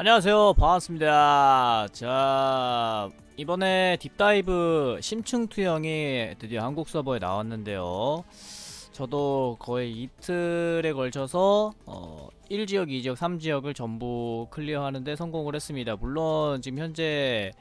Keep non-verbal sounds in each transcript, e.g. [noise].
안녕하세요. 반갑습니다. 자 이번에 딥다이브 심층투영이 드디어 한국 서버에 나왔는데요. 저도 거의 이틀에 걸쳐서 어 1지역, 2지역, 3지역을 전부 클리어하는데 성공을 했습니다. 물론 지금 현재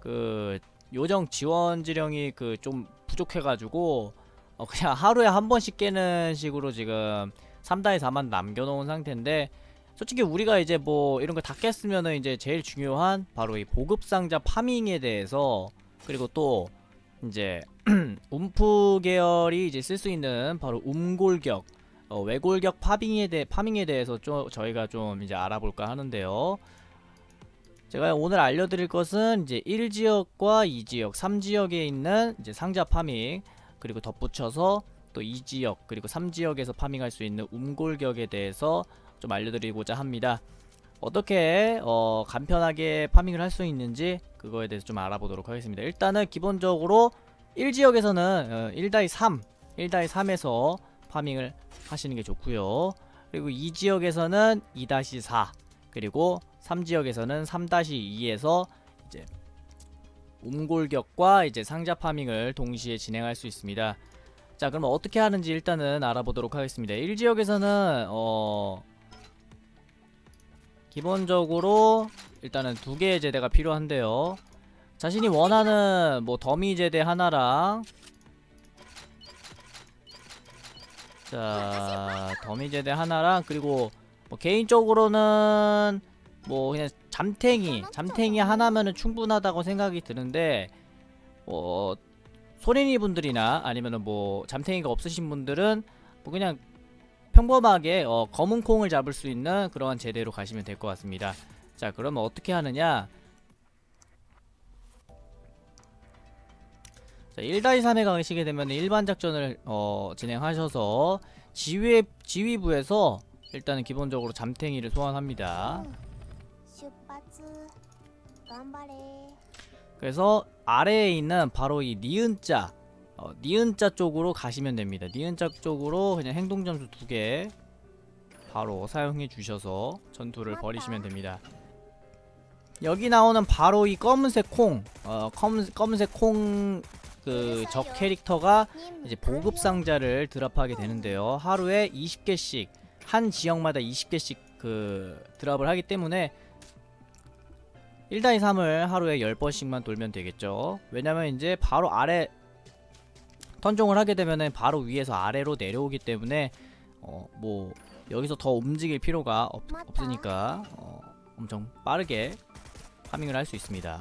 그 요정 지원 지령이 그 좀 부족해가지고 어 그냥 하루에 한 번씩 깨는 식으로 지금 3다에 4만 남겨놓은 상태인데 솔직히 우리가 이제 뭐 이런 거다 깼으면은 이제 제일 중요한 바로 이 보급 상자 파밍에 대해서 그리고 또 이제 [clears throat] 움프 계열이 이제 쓸 수 있는 바로 움골격 어, 외골격 파밍에 대해 파밍에 대해서 좀 저희가 좀 이제 알아볼까 하는데요. 제가 오늘 알려드릴 것은 이제 1지역과 2지역, 3지역에 있는 이제 상자 파밍 그리고 덧붙여서 또 2지역 그리고 3지역에서 파밍할 수 있는 움골격에 대해서 좀 알려드리고자 합니다. 어떻게 어, 간편하게 파밍을 할 수 있는지 그거에 대해서 좀 알아보도록 하겠습니다. 일단은 기본적으로 1지역에서는 어, 1-3, 1-3에서 파밍을 하시는 게 좋고요. 그리고 2지역에서는 2-4 그리고 3지역에서는 3-2에서 이제 움골격과 이제 상자 파밍을 동시에 진행할 수 있습니다. 자 그럼 어떻게 하는지 일단은 알아보도록 하겠습니다. 1지역에서는 어 기본적으로 일단은 두 개의 제대가 필요한데요. 자신이 원하는 뭐 더미 제대 하나랑 자 더미 제대 하나랑 그리고 뭐 개인적으로는 뭐 그냥 잠탱이 잠탱이 하나면은 충분하다고 생각이 드는데 어 소린이 분들이나 아니면은 뭐 잠탱이가 없으신 분들은 뭐 그냥 평범하게 어, 검은 콩을 잡을 수 있는 그러한 제대로 가시면 될 것 같습니다. 자 그러면 어떻게 하느냐 자 1-3에 가시게 되면 일반 작전을 어, 진행하셔서 지휘, 지휘부에서 일단은 기본적으로 잠탱이를 소환합니다. 그래서 아래에 있는 바로 이 니은자 어, 니은자 쪽으로 가시면 됩니다. 니은자 쪽으로 그냥 행동점수 두 개 바로 사용해 주셔서 전투를 벌이시면 됩니다. 여기 나오는 바로 이 검은색 콩 어, 검, 검은색 콩 그 적 캐릭터가 이제 보급 상자를 드랍하게 되는데요. 하루에 20개씩 한 지역마다 20개씩 그 드랍을 하기 때문에 1-3을 하루에 10번씩만 돌면 되겠죠. 왜냐면 이제 바로 아래 턴종을 하게 되면은 바로 위에서 아래로 내려오기 때문에 어 뭐 여기서 더 움직일 필요가 없, 없으니까 어 엄청 빠르게 파밍을 할 수 있습니다.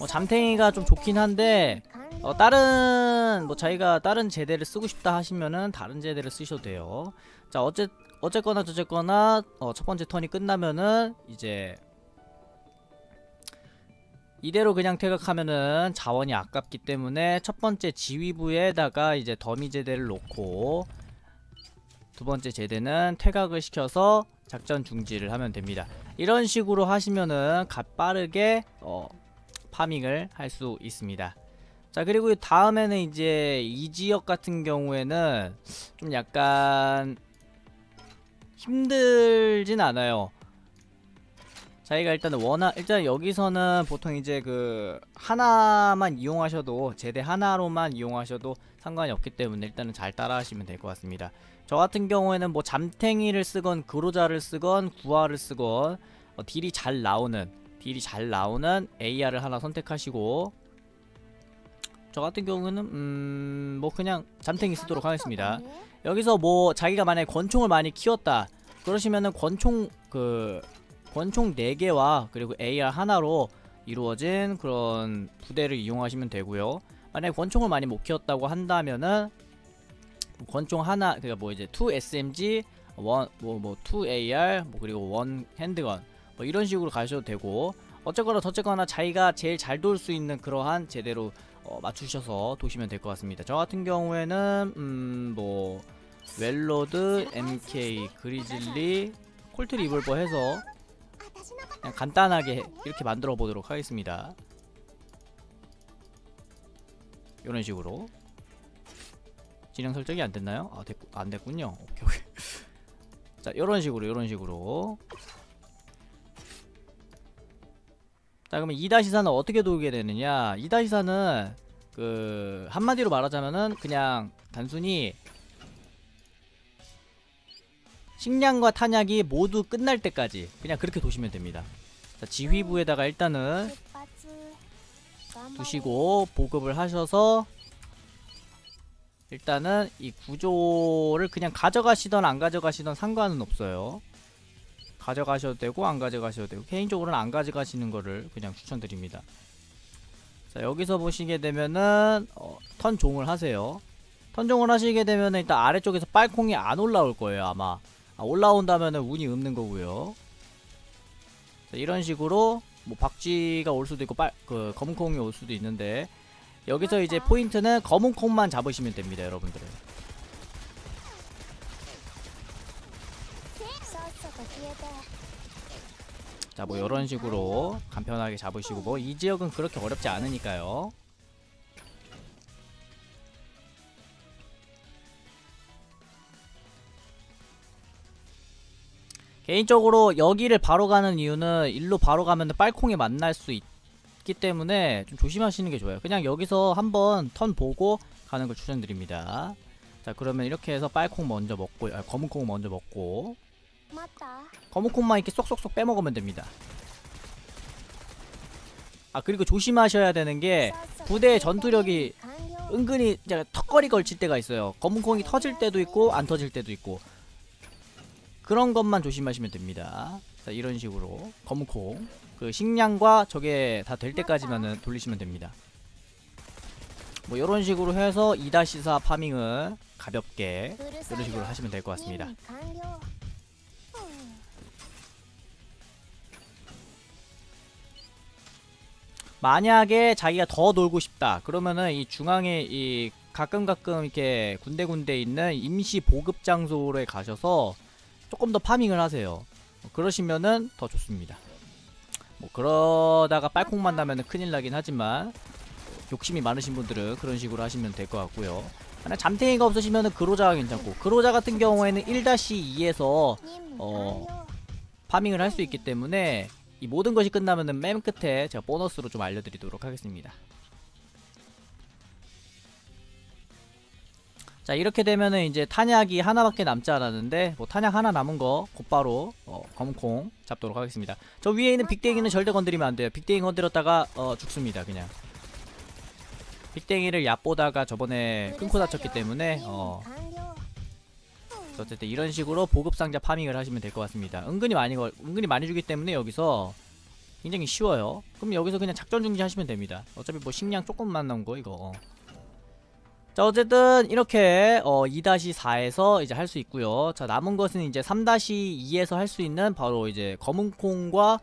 어 잠탱이가 좀 좋긴 한데 어 다른 뭐 자기가 다른 제대를 쓰고 싶다 하시면은 다른 제대를 쓰셔도 돼요. 자 어째 어쨌거나 저쨌거나 어, 첫 번째 턴이 끝나면은 이제 이대로 그냥 퇴각하면은 자원이 아깝기 때문에 첫 번째 지휘부에다가 이제 더미 제대를 놓고 두 번째 제대는 퇴각을 시켜서 작전 중지를 하면 됩니다. 이런 식으로 하시면은 갓 빠르게 어, 파밍을 할 수 있습니다. 자 그리고 다음에는 이제 이 지역 같은 경우에는 좀 약간 힘들진 않아요. 자기가 일단은 원하 일단 여기서는 보통 이제 그 하나만 이용하셔도 제대 하나로만 이용하셔도 상관이 없기 때문에 일단은 잘 따라하시면 될 것 같습니다. 저 같은 경우에는 뭐 잠탱이를 쓰건 그로자를 쓰건 구화를 쓰건 어, 딜이 잘 나오는 딜이 잘 나오는 AR을 하나 선택하시고 저 같은 경우는 음 뭐 그냥 잠탱이 쓰도록 하겠습니다. 여기서 뭐 자기가 만약에 권총을 많이 키웠다. 그러시면은 권총 그 권총 4개와 그리고 AR 하나로 이루어진 그런 부대를 이용하시면 되고요. 만약에 권총을 많이 못 키웠다고 한다면은 권총 하나 그니까 뭐 이제 2SMG 원뭐뭐 2AR 뭐 그리고 원 핸드건 뭐 이런 식으로 가셔도 되고 어쨌거나 저쨌거나 자기가 제일 잘 돌 수 있는 그러한 제대로 어, 맞추셔서 도시면 될 것 같습니다 저 같은 경우에는 음 뭐 웰로드, MK, 그리즐리, 콜트 리볼버 해서 그냥 간단하게 이렇게 만들어 보도록 하겠습니다. 이런 식으로 진행 설정이 안 됐나요? 아, 됐, 안 됐군요. 오케이, 오케이. [laughs] 자, 이런 식으로, 이런 식으로 자 그러면 2-4는 어떻게 돌게 되느냐? 2-4는 그 한마디로 말하자면은 그냥 단순히 식량과 탄약이 모두 끝날 때까지 그냥 그렇게 도시면 됩니다. 자 지휘부에다가 일단은 두시고 보급을 하셔서 일단은 이 구조를 그냥 가져가시던 안 가져가시던 상관은 없어요. 가져가셔도 되고 안 가져가셔도 되고 개인적으로는 안 가져가시는 거를 그냥 추천드립니다. 자 여기서 보시게 되면은 어, 턴 종을 하세요. 턴 종을 하시게 되면은 일단 아래쪽에서 빨콩이 안 올라올 거예요 아마. 아, 올라온다면은 운이 없는 거고요. 자, 이런 식으로 뭐 박쥐가 올 수도 있고 빨 그 검은 콩이 올 수도 있는데 여기서 이제 포인트는 검은 콩만 잡으시면 됩니다 여러분들 자 뭐 이런 식으로 간편하게 잡으시고 뭐 이 지역은 그렇게 어렵지 않으니까요. 개인적으로 여기를 바로 가는 이유는 일로 바로 가면 빨콩에 만날 수 있기 때문에 좀 조심하시는 게 좋아요. 그냥 여기서 한번 턴 보고 가는 걸 추천드립니다. 자 그러면 이렇게 해서 빨콩 먼저 먹고 아, 검은 콩 먼저 먹고 맞다. 거무콩만 이렇게 쏙쏙쏙 빼먹으면 됩니다. 아 그리고 조심하셔야 되는 게 부대의 전투력이 은근히 이제 턱걸이 걸칠 때가 있어요. 검은콩이 터질 때도 있고 안 터질 때도 있고 그런 것만 조심하시면 됩니다. 자, 이런 식으로 검은콩 그 식량과 저게 다 될 때까지만은 돌리시면 됩니다. 뭐 이런 식으로 해서 2-4 파밍을 가볍게 이런 식으로 하시면 될 것 같습니다. 만약에 자기가 더 놀고 싶다 그러면은 이 중앙에 이 가끔 가끔 이렇게 군데군데 있는 임시 보급 장소로 가셔서 조금 더 파밍을 하세요. 뭐 그러시면은 더 좋습니다. 뭐 그러다가 빨콩 만나면 큰일 나긴 하지만 욕심이 많으신 분들은 그런 식으로 하시면 될 것 같고요. 만약 잠탱이가 없으시면 그로자가 괜찮고 그로자 같은 경우에는 1-2에서 어 파밍을 할 수 있기 때문에 이 모든 것이 끝나면은 맨 끝에 제가 보너스로 좀 알려드리도록 하겠습니다. 자 이렇게 되면은 이제 탄약이 하나밖에 남지 않았는데 뭐 탄약 하나 남은 거 곧바로 어, 검은콩 잡도록 하겠습니다. 저 위에 있는 빅댕이는 절대 건드리면 안 돼요. 빅댕이 건드렸다가 어, 죽습니다 그냥. 빅댕이를 얕보다가 저번에 끊고 다쳤기 때문에 어, 어쨌든 이런 식으로 보급 상자 파밍을 하시면 될 것 같습니다. 은근히 많이 걸, 은근히 많이 주기 때문에 여기서 굉장히 쉬워요. 그럼 여기서 그냥 작전 중지 하시면 됩니다. 어차피 뭐 식량 조금만 남은 거 이거. 어. 자 어쨌든 이렇게 어 2-4에서 이제 할 수 있고요. 자 남은 것은 이제 3-2에서 할 수 있는 바로 이제 검은콩과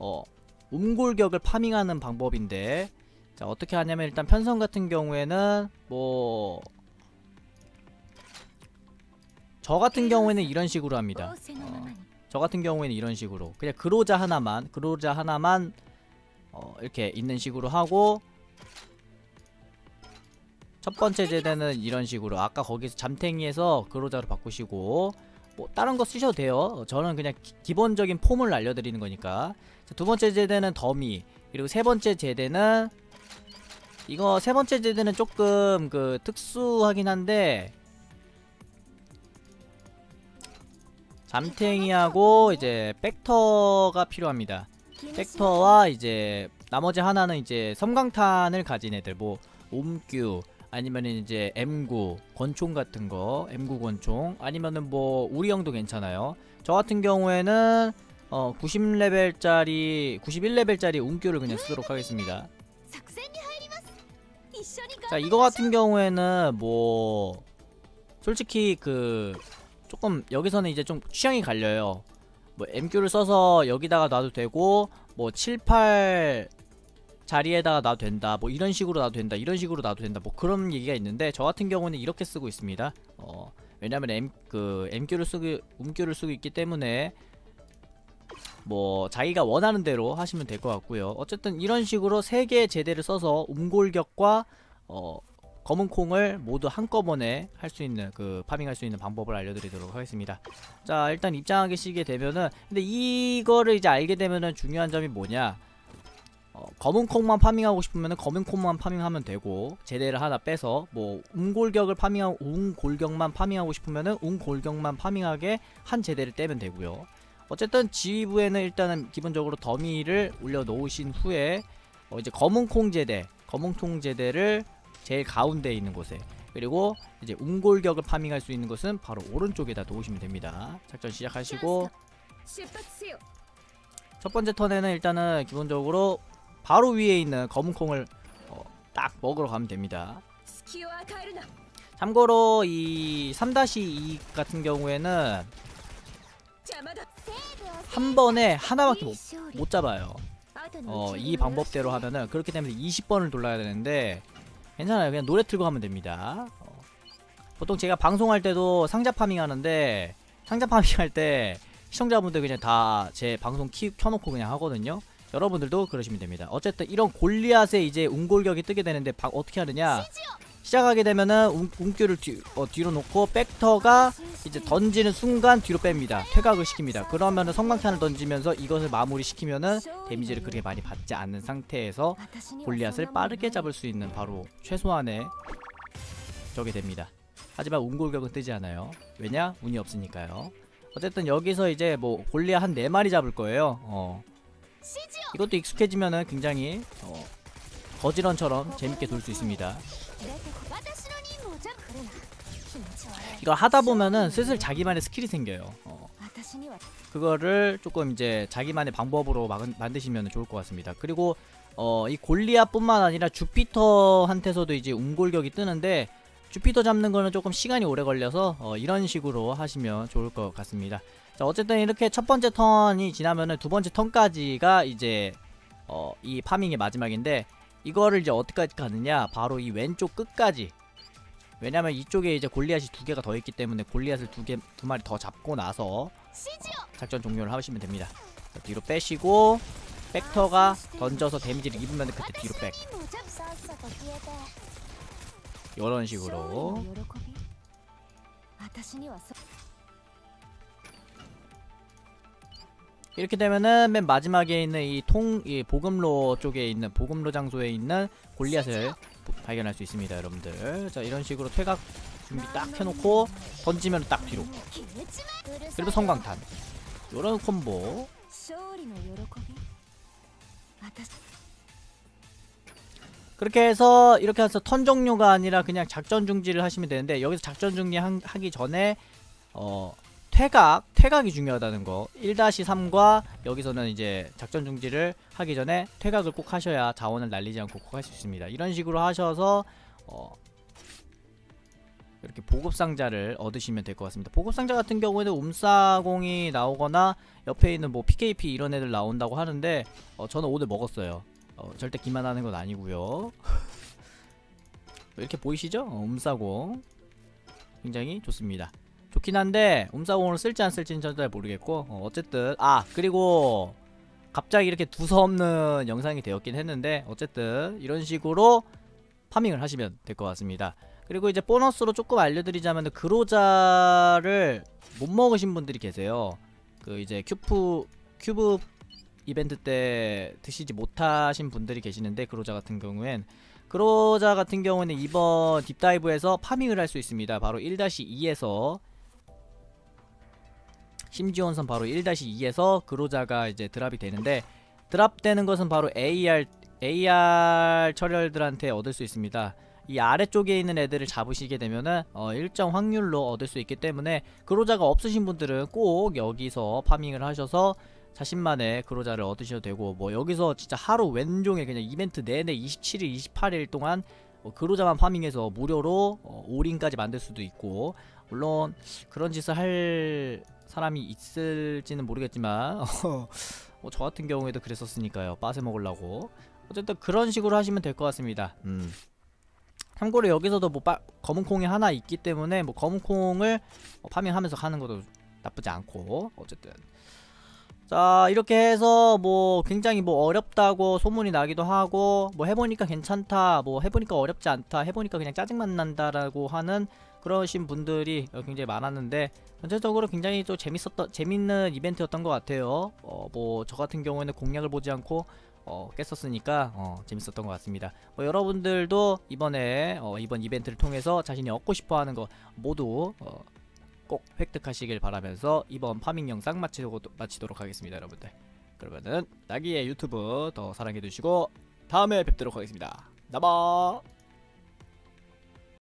어 움골격을 파밍하는 방법인데 자 어떻게 하냐면 일단 편성 같은 경우에는 뭐 저 같은 경우에는 이런 식으로 합니다. 어, 저 같은 경우에는 이런 식으로. 그냥 그로자 하나만 그로자 하나만 어, 이렇게 있는 식으로 하고 첫 번째 제대는 이런 식으로. 아까 거기서 잠탱이에서 그로자로 바꾸시고 뭐 다른 거 쓰셔도 돼요. 저는 그냥 기, 본적인 폼을 알려드리는 거니까. 자, 두 번째 제대는 더미 그리고 세 번째 제대는 이거 세 번째 제대는 조금 그 특수하긴 한데 잠탱이하고 이제 백터가 필요합니다. 백터와 이제 나머지 하나는 이제 섬광탄을 가진 애들 뭐 옴규 아니면은 이제 M9 권총 같은 거 M9 권총 아니면은 뭐 우리 형도 괜찮아요. 저 같은 경우에는 어 90레벨짜리 91레벨짜리 옴규를 그냥 쓰도록 하겠습니다. 자 이거 같은 경우에는 뭐 솔직히 그 조금 여기서는 이제 좀 취향이 갈려요 뭐 MQ를 써서 여기다가 놔도 되고 뭐 7, 8 자리에다가 놔도 된다 뭐 이런 식으로 놔도 된다 이런 식으로 놔도 된다 뭐 그런 얘기가 있는데 저 같은 경우는 이렇게 쓰고 있습니다 어 왜냐면 M 그 MQ를 쓰고 음Q를 쓰고 있기 때문에 뭐 자기가 원하는 대로 하시면 될 것 같고요. 어쨌든 이런 식으로 세 개의 제대를 써서 움골격과 어, 검은 콩을 모두 한꺼번에 할 수 있는 그 파밍할 수 있는 방법을 알려드리도록 하겠습니다. 자 일단 입장하시게 되면은 근데 이거를 이제 알게 되면은 중요한 점이 뭐냐? 어, 검은 콩만 파밍하고 싶으면 검은 콩만 파밍하면 되고 제대를 하나 빼서 뭐 웅골격을 파밍하고 웅골격만 파밍하고 싶으면은 웅골격만 파밍하게 한 제대를 떼면 되고요. 어쨌든 지휘부에는 일단은 기본적으로 더미를 올려 놓으신 후에 어, 이제 검은 콩 제대, 검은 콩 제대를 제일 가운데 있는 곳에. 그리고 이제 웅골격을 파밍할 수 있는 곳은 바로 오른쪽에다 놓으시면 됩니다. 작전 시작하시고. 첫 번째 턴에는 일단은 기본적으로 바로 위에 있는 검은 콩을 어, 딱 먹으러 가면 됩니다. 참고로 이 3-2 같은 경우에는 한 번에 하나밖에 못, 못 잡아요. 어, 이 방법대로 하면은 그렇기 때문에 20번을 돌려야 되는데 괜찮아요. 그냥 노래 틀고 하면 됩니다. 어, 보통 제가 방송할 때도 상자 파밍 하는데 상자 파밍 할 때 시청자분들 그냥 다 제 방송 키 켜놓고 그냥 하거든요. 여러분들도 그러시면 됩니다. 어쨌든 이런 골리앗에 이제 웅골격이 뜨게 되는데 바- 어떻게 하느냐? 시작하게 되면은 운, 운기를 뒤, 어, 뒤로 놓고 백터가 이제 던지는 순간 뒤로 뺍니다. 퇴각을 시킵니다. 그러면은 성광탄을 던지면서 이것을 마무리시키면은 데미지를 그렇게 많이 받지 않는 상태에서 골리앗을 빠르게 잡을 수 있는 바로 최소한의 적이 됩니다. 하지만 운골격은 뜨지 않아요. 왜냐? 운이 없으니까요. 어쨌든 여기서 이제 뭐 골리앗 한 4마리 잡을 거예요. 어. 이것도 익숙해지면은 굉장히 어, 거지런처럼 재밌게 돌 수 있습니다. 이거 하다 보면은 슬슬 자기만의 스킬이 생겨요. 어. 그거를 조금 이제 자기만의 방법으로 만드시면 좋을 것 같습니다. 그리고 어, 이 골리아뿐만 아니라 주피터한테서도 이제 웅골격이 뜨는데 주피터 잡는 거는 조금 시간이 오래 걸려서 어, 이런 식으로 하시면 좋을 것 같습니다. 자, 어쨌든 이렇게 첫 번째 턴이 지나면은 두 번째 턴까지가 이제 어, 이 파밍의 마지막인데 이거를 이제 어떻게 가느냐? 바로 이 왼쪽 끝까지. 왜냐면 이쪽에 이제 골리앗이 두 개가 더 있기 때문에 골리앗을 두 개 두 마리 더 잡고 나서 작전 종료를 하시면 됩니다. 뒤로 빼시고 백터가 던져서 데미지를 입으면 그때 뒤로 백. 이런 식으로. 이렇게 되면은 맨 마지막에 있는 이 통, 이 보금로 쪽에 있는, 보금로 장소에 있는 골리앗을 발견할 수 있습니다, 여러분들. 자, 이런 식으로 퇴각 준비 딱 해놓고, 던지면 딱 뒤로. 그리고 성광탄. 요런 콤보. 그렇게 해서 이렇게 해서 턴 종료가 아니라 그냥 작전 중지를 하시면 되는데 여기서 작전 중지하기 전에 어 퇴각 퇴각이 중요하다는 거 1-3과 여기서는 이제 작전 중지를 하기 전에 퇴각을 꼭 하셔야 자원을 날리지 않고 꼭 할 수 있습니다 이런 식으로 하셔서 어 이렇게 보급 상자를 얻으시면 될 것 같습니다. 보급 상자 같은 경우에는 움사공이 나오거나 옆에 있는 뭐 PKP 이런 애들 나온다고 하는데 어, 저는 오늘 먹었어요. 어, 절대 기만하는 건 아니고요. [laughs] 이렇게 보이시죠? 어, 움사공 굉장히 좋습니다. 좋긴 한데 움사공을 쓸지 안 쓸지는 저도 잘 모르겠고 어, 어쨌든 아 그리고 갑자기 이렇게 두서없는 영상이 되었긴 했는데 어쨌든 이런 식으로 파밍을 하시면 될 것 같습니다. 그리고 이제 보너스로 조금 알려드리자면 그로자를 못 먹으신 분들이 계세요. 그 이제 큐프 큐브 이벤트 때 드시지 못하신 분들이 계시는데 그로자 같은 경우엔 그로자 같은 경우는 이번 딥다이브에서 파밍을 할 수 있습니다. 바로 1-2에서 심지원선 바로 1-2에서 그로자가 이제 드랍이 되는데 드랍되는 것은 바로 AR AR 철혈들한테 얻을 수 있습니다. 이 아래쪽에 있는 애들을 잡으시게 되면은 어, 일정 확률로 얻을 수 있기 때문에 그로자가 없으신 분들은 꼭 여기서 파밍을 하셔서 자신만의 그로자를 얻으셔도 되고 뭐 여기서 진짜 하루 왼종일 그냥 이벤트 내내 27일 28일 동안 어, 그로자만 파밍해서 무료로 어, 올인까지 만들 수도 있고 물론 그런 짓을 할 사람이 있을지는 모르겠지만 [laughs] 뭐 저 같은 경우에도 그랬었으니까요. 빠세 먹으려고. 어쨌든 그런 식으로 하시면 될 것 같습니다. 음. 참고로 여기서도 뭐 빠, 검은 콩이 하나 있기 때문에 뭐 검은 콩을 어, 파밍하면서 하는 것도 나쁘지 않고 어쨌든. 자 이렇게 해서 뭐 굉장히 뭐 어렵다고 소문이 나기도 하고 뭐 해보니까 괜찮다 뭐 해보니까 어렵지 않다 해보니까 그냥 짜증만 난다라고 하는 그러신 분들이 어, 굉장히 많았는데 전체적으로 굉장히 또 재밌었던 재밌는 이벤트였던 것 같아요 어 뭐 저 같은 경우에는 공략을 보지 않고 어, 깼었으니까 어, 재밌었던 것 같습니다. 뭐 여러분들도 이번에 어, 이번 이벤트를 통해서 자신이 얻고 싶어하는 거 모두 어, 꼭 획득하시길 바라면서 이번 파밍 영상 마치고, 마치도록 하겠습니다, 여러분들. 그러면은 나기의 유튜브 더 사랑해 주시고 다음에 뵙도록 하겠습니다. 나바.